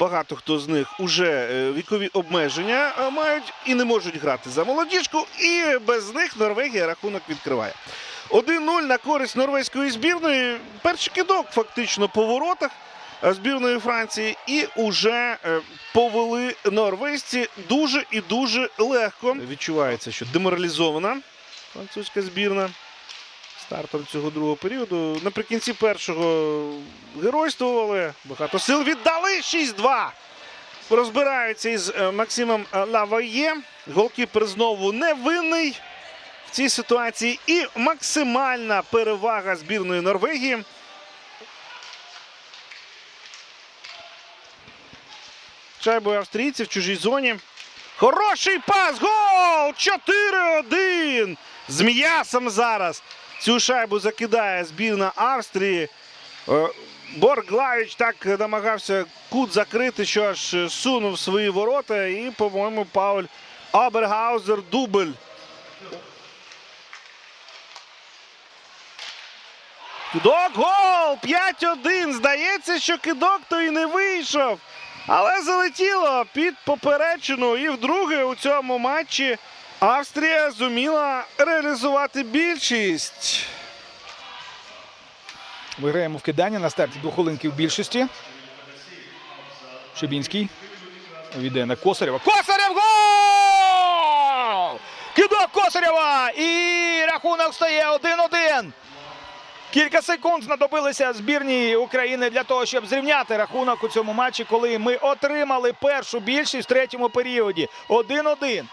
багато хто з них уже е, вікові обмеження е, мають і не можуть грати за молодіжку. І без них Норвегія рахунок відкриває. 1-0 на користь норвезької збірної. Перший кидок фактично по воротах е, збірної Франції. І уже повели норвезці дуже і дуже легко. Відчувається, що деморалізована французька збірна стартом цього другого періоду. Наприкінці першого геройствували. Багато сил віддали 6-2. Розбираються із е, Максимом е, Лаває. Голкіпер знову невинний в цій ситуації. І максимальна перевага збірної Норвегії. Шайбою австрійців в чужій зоні. Хороший пас! Гол! 4-1! З м'ясом зараз цю шайбу закидає збірна Австрії. Е, Борглавіч так намагався кут закрити, що аж сунув свої ворота. І, по-моєму, Пауль Абергаузер дубль. Кидок гол! 5-1. Здається, що кидок то і не вийшов. Але залетіло під поперечину. І вдруге у цьому матчі Австрія зуміла реалізувати більшість. Виграємо в кидання на старті двохолинки в більшості. Шибінський. Віде на Косарєва. Косарєв гол! Кидок Косарєва! І рахунок стає 1-1. Кілька секунд знадобилися збірній України для того, щоб зрівняти рахунок у цьому матчі, коли ми отримали першу більшість в третьому періоді. 1-1.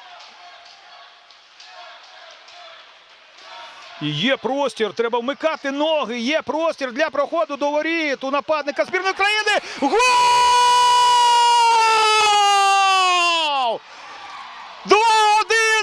Є простір, треба вмикати ноги. Є простір для проходу до воріт у нападника збірної країни. Гол! 2-1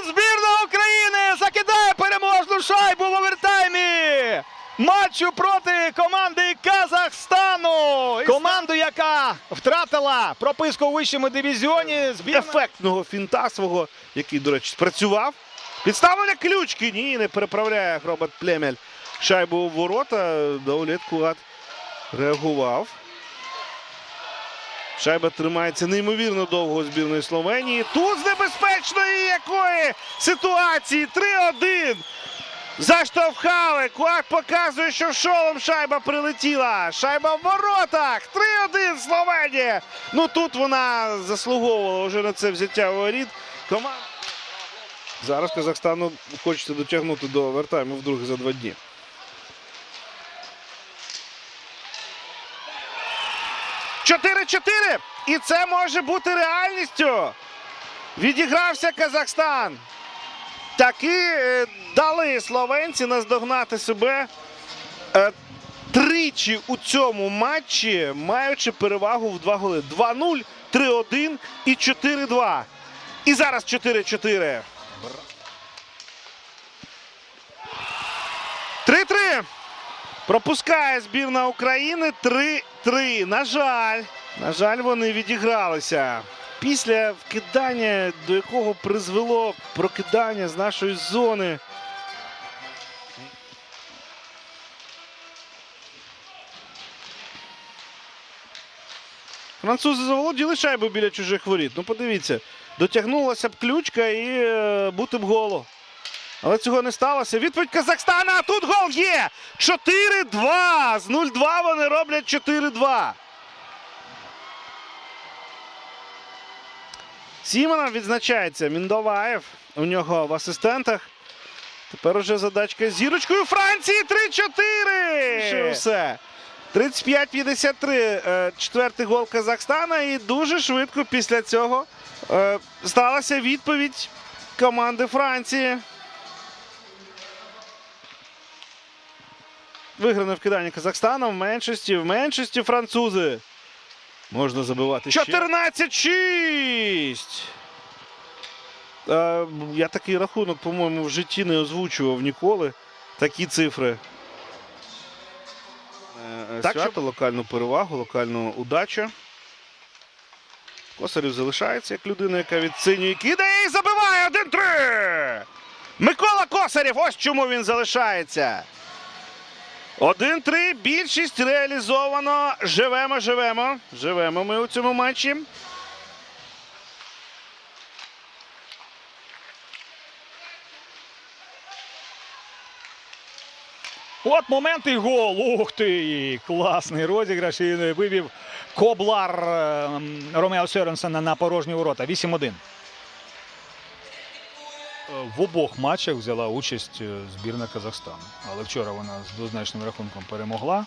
збірна України закидає переможну шайбу в овертаймі. Матчу проти команди Казахстану. Команду, яка втратила прописку у вищому дивізіоні. Збірна... ефектного фінта свого, який, до речі, спрацював. Підставлення ключки. Ні, не переправляє Роберт Племель. Шайбу у ворота. Даулет Куат реагував. Шайба тримається неймовірно довго збірної Словенії. Тут з небезпечної якої ситуації 3-1. Заштовхали. Куат показує, що шолом шайба прилетіла. Шайба в воротах. 3-1 Словенія. Ну тут вона заслуговувала вже на це взяття воріт. Команда. Зараз Казахстану хочеться дотягнути до овертайму вдруге за два дні. Чотири-чотири! І це може бути реальністю. Відігрався Казахстан. Таки е, дали словенці наздогнати себе е, тричі у цьому матчі, маючи перевагу в два голи. 2-0, 3-1 і 4-2. І зараз 4-4. 3-3. Пропускає збірна України 3-3. На жаль, на жаль, вони відігралися. Після вкидання, до якого призвело прокидання з нашої зони. Французи заволоділи шайбу біля чужих воріт. Ну, подивіться, дотягнулася б ключка і е, бути б голо. Але цього не сталося. Відповідь Казахстана. А тут гол є. 4-2. З 0-2 вони роблять 4-2. Сімонов відзначається. Міндоваєв. У нього в асистентах. Тепер уже задачка з зірочкою Франції 3-4. Ще все. 35-53. Е, Четвертий гол Казахстана. І дуже швидко після цього е, сталася відповідь команди Франції. Вигране вкидання Казахстаном в меншості. В меншості французи. Можна забивати. 14-6. Е, я такий рахунок, по-моєму, в житті не озвучував ніколи. Такі цифри. Е, Так, Свято, щоб- локальну перевагу, локальну удачу. Косарів залишається як людина, яка відцінює кидає і забиває 1-3. Микола Косарів. ось чому він залишається. 1-3. Більшість реалізовано. Живемо, живемо. Живемо ми у цьому матчі. От момент і гол. Ух ти! Класний розіграш. І вивів Коблар е, Ромео Сьоренсена на порожні ворота. 8-1. Е, В обох матчах взяла участь е, збірна Казахстану. Але вчора вона з двозначним рахунком перемогла.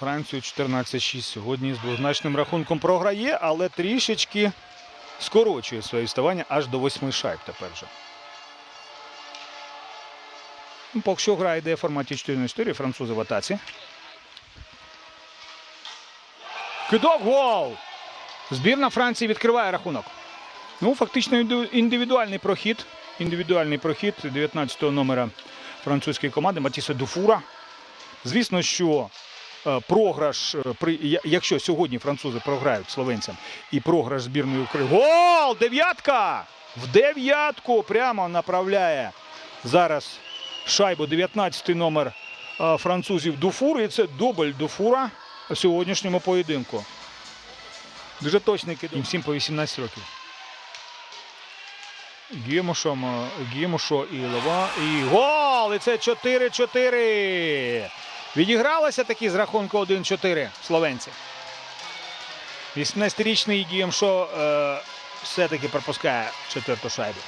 Францію 14-6. Сьогодні з двозначним рахунком програє, але трішечки скорочує своє відставання аж до восьми шайб тепер вже. Ну, Поки що гра йде в форматі 4 на 4, французи в атаці. Кидок гол! Збірна Франції відкриває рахунок. Ну, фактично індивідуальний прохід. Індивідуальний прохід 19-го номера французької команди Матіса Дуфура. Звісно, що е, програш, е, якщо сьогодні французи програють словенцям і програш збірної України. Гол! Дев'ятка! В дев'ятку прямо направляє зараз шайбу 19 номер французів Дуфур. І це дубль Дуфура в сьогоднішньому поєдинку. Дуже точний кидок. Їм всім по 18 років. Гімошо і Лева. І гол! І це 4-4. Відігралися такі з рахунку 1-4 словенці. 18-річний Гімшо е, все-таки пропускає четверту шайбу.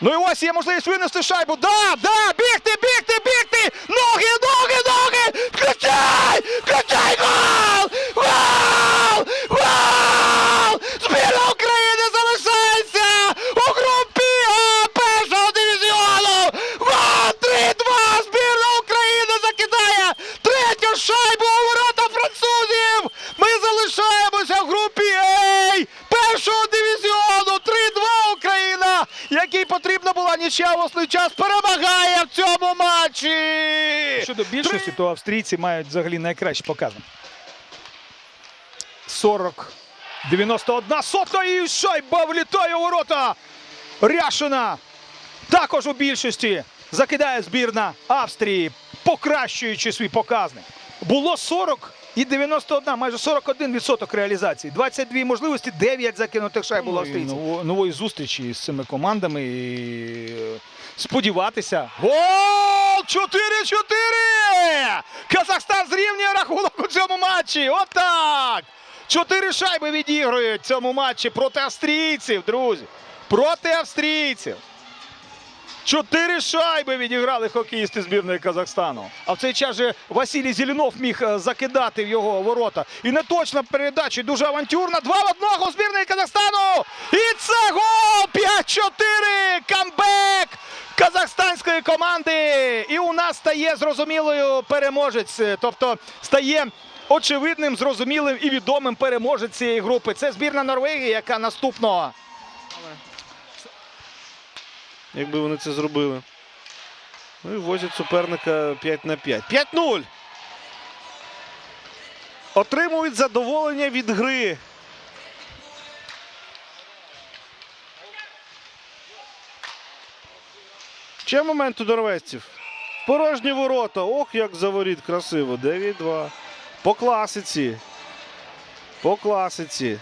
Ну і ось є можливість винести шайбу. Да, да, бігти, бігти, бігти! Ноги, ноги, ноги! Включай! Включай гол! Гол! Гол! Збірна України залишається у групі А першого дивізіону! Гол! 3-2! Збірна України закидає третю шайбу у ворота французів! Ми залишаємося в групі А першого дивізіону! 3-2 Україна! Якій потрібна була нічия в основний час, перемагає в цьому матчі! Щодо більшості, то австрійці мають взагалі найкращі покази. 40 91 сотка і шайба влітає у ворота. Ряшина також у більшості закидає збірна Австрії, покращуючи свій показник. Було 40 і 91, майже 41% реалізації. 22 можливості, 9 закинутих шайб було Ну, австрійців. ново- нової зустрічі з цими командами. І е, сподіватися. Гол! 4-4! Казахстан зрівнює рахунок у цьому матчі. Отак! Чотири шайби відіграють в цьому матчі проти австрійців, друзі. Проти австрійців. Чотири шайби відіграли хокеїсти збірної Казахстану. А в цей час же Василій Зеленов міг е, закидати в його ворота. І неточна передача, дуже авантюрна. Два в одного збірної Казахстану. І це гол! 5-4! Камбек казахстанської команди. І у нас стає зрозумілою переможець. Тобто стає очевидним, зрозумілим і відомим переможець цієї групи. Це збірна Норвегії, яка наступного. Якби вони це зробили. Ну і возять суперника 5 на 5. 5-0. Отримують задоволення від гри. Ще момент у норвезців. Порожні ворота. Ох, як заворіт красиво. 9-2. По класиці. По класиці.